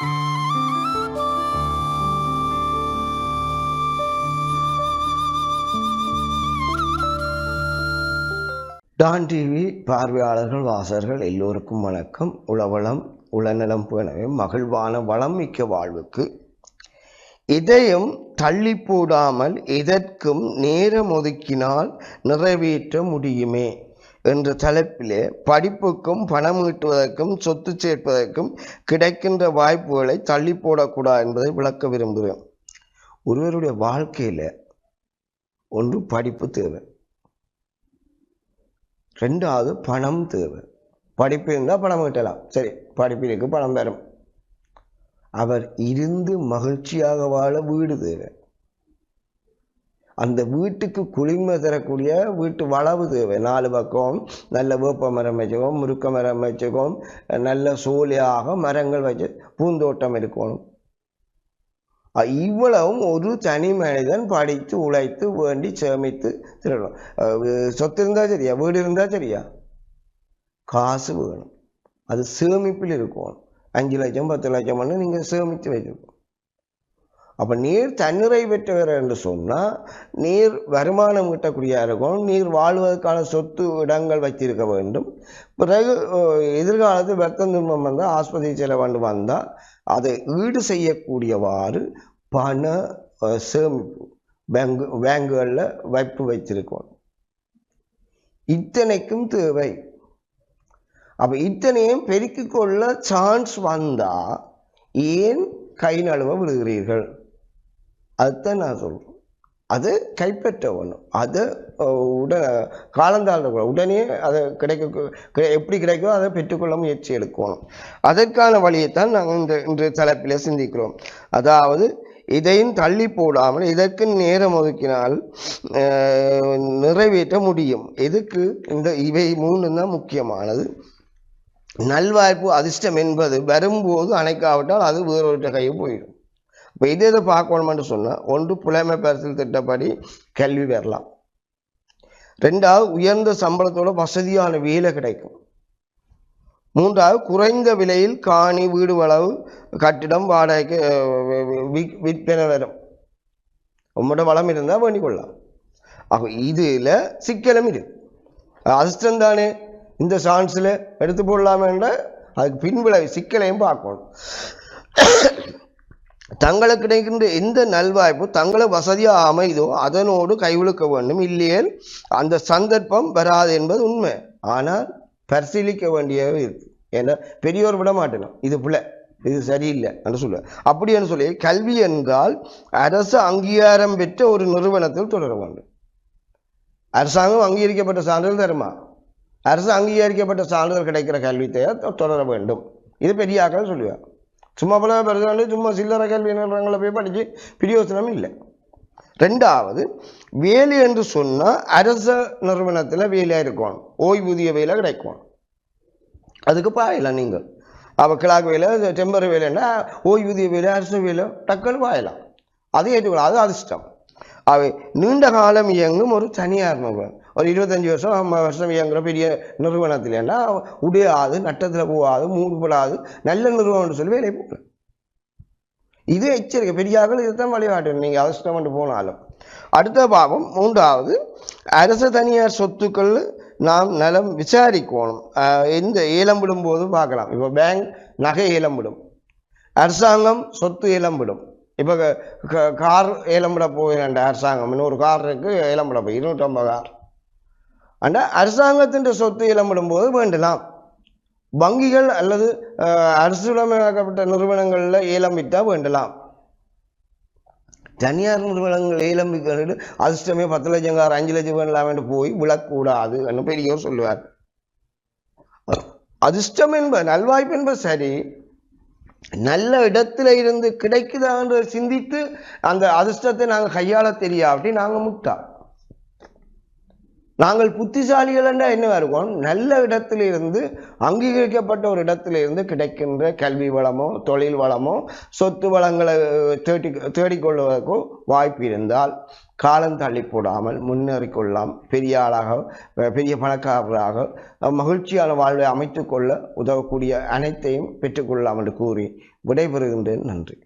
Don TV பார்வையாளர்கள் வாசகர்கள் எல்லோருக்கும் வணக்கம். உளவளம் உளநலம் எனவே மகிழ்வான வளம் மிக்க வாழ்வுக்கு இதையும் தள்ளி போடாமல் எதற்கும் நேரம் ஒதுக்கினால் நிறைவேற்ற முடியுமே. என்ற தலைப்பிலே படிப்புக்கும் பணம் ஈட்டுவதற்கும் சொத்து சேர்ப்பதற்கும் கிடைக்கின்ற வாய்ப்புகளை தள்ளி போடக்கூடாது என்பதை விளக்க விரும்புகிறேன். ஒருவருடைய வாழ்க்கையில் ஒன்று படிப்பு தேவை. ரெண்டாவது பணம் தேவை. படிப்பு இருந்தால் பணம் ஈட்டலாம். சரி படிப்பிற்கு பணம் தரும். அவர் இருந்து மகிழ்ச்சியாக வாழ வீடு தேவை. அந்த வீட்டுக்கு குளிர்மை தரக்கூடிய வீட்டு வளவு தேவை. நாலு பக்கம் நல்ல வேப்ப மரம் வச்சுக்கோம் முருக்க மரம் வச்சுக்கோம் நல்ல சோலையாக மரங்கள் வச்சு பூந்தோட்டம் இருக்கணும் இவ்வளவும் ஒரு தனி மனிதன் படித்து உழைத்து வேண்டி சேமித்து திருடணும். சொத்து இருந்தால் சரியா? வீடு இருந்தால் சரியா? காசு வேணும். அது சேமிப்பில் இருக்கணும். அஞ்சு லட்சம் பத்து லட்சம் ஒன்று நீங்கள் சேமித்து வச்சுருக்கோம் அப்போ நீர் தன்னிறை பெற்றவர் என்று சொன்னால் நீர் வருமானம் ஈட்டக்கூடியதாக இருக்கும் நீர் வாழ்வதற்கான சொத்து இடங்கள் வைத்திருக்க வேண்டும். பிறகு எதிர்காலத்தில் வெத்தம் துன்பம் வந்தால் ஆஸ்பத்திரி செலவாண்டு வந்தால் அதை ஈடு செய்யக்கூடியவாறு பண சேமிப்பு பேங்கு பேங்குகளில் வைப்பு வைத்திருக்கோம். இத்தனைக்கும் தேவை. அப்போ இத்தனையும் பெருக்கிக் கொள்ள சான்ஸ் வந்தால் ஏன் கை நழுவ விடுகிறீர்கள்? அதுதான் நான் சொல்றேன். அது கைப்பற்ற ஒன்று அதை உடனே காலந்தாழ்ந்த உடனே அதை கிடைக்க எப்படி கிடைக்கோ அதை பெற்றுக்கொள்ள முயற்சி எடுக்கணும். அதற்கான வழியைத்தான் நாங்கள் இந்த இன்று தலைப்பில் சிந்திக்கிறோம். அதாவது இதையும் தள்ளி போடாமல் இதற்கு நேரம் ஒதுக்கினால் நிறைவேற்ற முடியும். எதுக்கு? இந்த இவை மூணு தான் முக்கியமானது. நல்வாய்ப்பு அதிர்ஷ்டம் என்பது வரும்போது அணைக்காவிட்டால் அது வேறொருட்ட கையை போயிடும். இப்போ இது எதை பார்க்கணும்னு சொன்னால் ஒன்று புலைமை பரிசில் திட்டப்படி கல்வி பெறலாம். ரெண்டாவது உயர்ந்த சம்பளத்தோட வசதியான வேலை கிடைக்கும். மூன்றாவது குறைந்த விலையில் காணி வீடு வளவு கட்டிடம் வாடகைக்கு விற்பனை வரும். உங்களோட வளம் இருந்தால் வேண்டிக் கொள்ளலாம். அப்போ இதில் சிக்கலும் இருக்கு அதிர்ஷ்டம் தானே? இந்த சான்ஸில் எடுத்து போடலாமேன்ற அதுக்கு பின்விளை சிக்கலையும் பார்க்கணும். தங்களுக்கு கிடைக்கின்ற எந்த நல்வாய்ப்பு தங்களை வசதியாக அமைதோ அதனோடு கைவிழுக்க வேண்டும். இல்லையேல் அந்த சந்தர்ப்பம் வராது என்பது உண்மை. ஆனால் பரிசீலிக்க வேண்டியவை இருக்கு. ஏன்னா பெரியோர் விட மாட்டேனும் இது பிள்ளை. இது சரியில்லை என்று சொல்லுவேன் அப்படி என்று சொல்லி கல்வி என்றால் அரசு அங்கீகாரம் பெற்ற ஒரு நிறுவனத்தில் தொடர வேண்டும். அரசாங்கம் அங்கீகரிக்கப்பட்ட சான்றிதழ் தருமா? அரசு அங்கீகரிக்கப்பட்ட சான்றிதழ் கிடைக்கிற கல்வி தேவை தொடர வேண்டும். இது பெரியாக்கள் சொல்லுவேன். சும்மா போல பெருசாண்டு சும்மா சில்லறை கல்வி நிறுவனங்களை போய் படித்து பிரியோசனம் இல்லை. ரெண்டாவது வேலை என்று சொன்னால் அரச நிறுவனத்தில் வேலையாக இருக்கணும். ஓய்வூதிய வேலை கிடைக்கும். அதுக்கு பாயலாம் நீங்கள் அவள் கிளாக் வேலை டெம்பரரி வேலைன்னா ஓய்வூதிய வேலை அரசு வேலை டக்குன்னு பாயலாம். அது ஏற்றுக்கொள்ள அது அதிர்ஷ்டம். அவை நீண்ட காலம் இயங்கும் ஒரு தனியார் நிறுவனம். ஒரு இருபத்தஞ்சி வருஷம் நம்ம வருஷம் இயங்குற பெரிய நிறுவனத்திலேன்னா உடையாது நட்டத்தில் போகாது மூடுபடாது நல்ல நிறுவனம்னு சொல்லி வேலை போகலாம் இது எச்சரிக்கை. பெரியார்கள் இதுதான் வழிபாட்டு நீங்கள் அதிர்ஷ்டம் கொண்டு போனாலும். அடுத்த பாவம் மூன்றாவது அரசு தனியார் சொத்துக்கள் நாம் நலம் விசாரிக்கணும். எந்த ஏலம் விடும் போது பார்க்கலாம். இப்போ பேங்க் நகை ஏலம் விடும் அரசாங்கம் சொத்து ஏலம் விடும் இப்போ கார் ஏலம் விட போகிறேன் அரசாங்கம். இன்னொரு கார் இருக்குது ஏலம் விட போய் இருநூற்றம்பது கார் ஆனால் அரசாங்கத்தின் சொத்து இளம்பிடும்போது வேண்டலாம். வங்கிகள் அல்லது அரசுடமையாக்கப்பட்ட நிறுவனங்களில் ஏலம் வேண்டலாம். தனியார் நிறுவனங்கள் ஏலம் விற்கிறது அதிர்ஷ்டமே பத்து லட்சம் கார் அஞ்சு லட்சம் வேண்டாம் என்று போய் விழக்கூடாது என்று பெரியவர் சொல்லுவார். அதிர்ஷ்டம் என்ப நல்வாய்ப்பு என்ப சரி. நல்ல இடத்துல இருந்து கிடைக்குதா என்று சிந்தித்து அந்த அதிர்ஷ்டத்தை நாங்கள் கையாள தெரியாவிட்டி நாங்கள் முட்டா. நாங்கள் புத்திசாலிகள் என்றால் என்னவா இருக்கும் நல்ல இடத்திலிருந்து அங்கீகரிக்கப்பட்ட ஒரு இடத்திலிருந்து கிடைக்கின்ற கல்வி வளமோ தொழில் வளமோ சொத்து வளங்களை தேடி தேடிக்கொள்வதற்கோ வாய்ப்பு இருந்தால் காலம் தள்ளி போடாமல் முன்னேறிக்கொள்ளலாம். பெரிய ஆளாக பெரிய பணக்காரராக மகிழ்ச்சியான வாழ்வை அமைத்துக்கொள்ள உதவக்கூடிய அனைத்தையும் பெற்றுக்கொள்ளலாம் என்று கூறி விடைபெறுகின்றேன். நன்றி.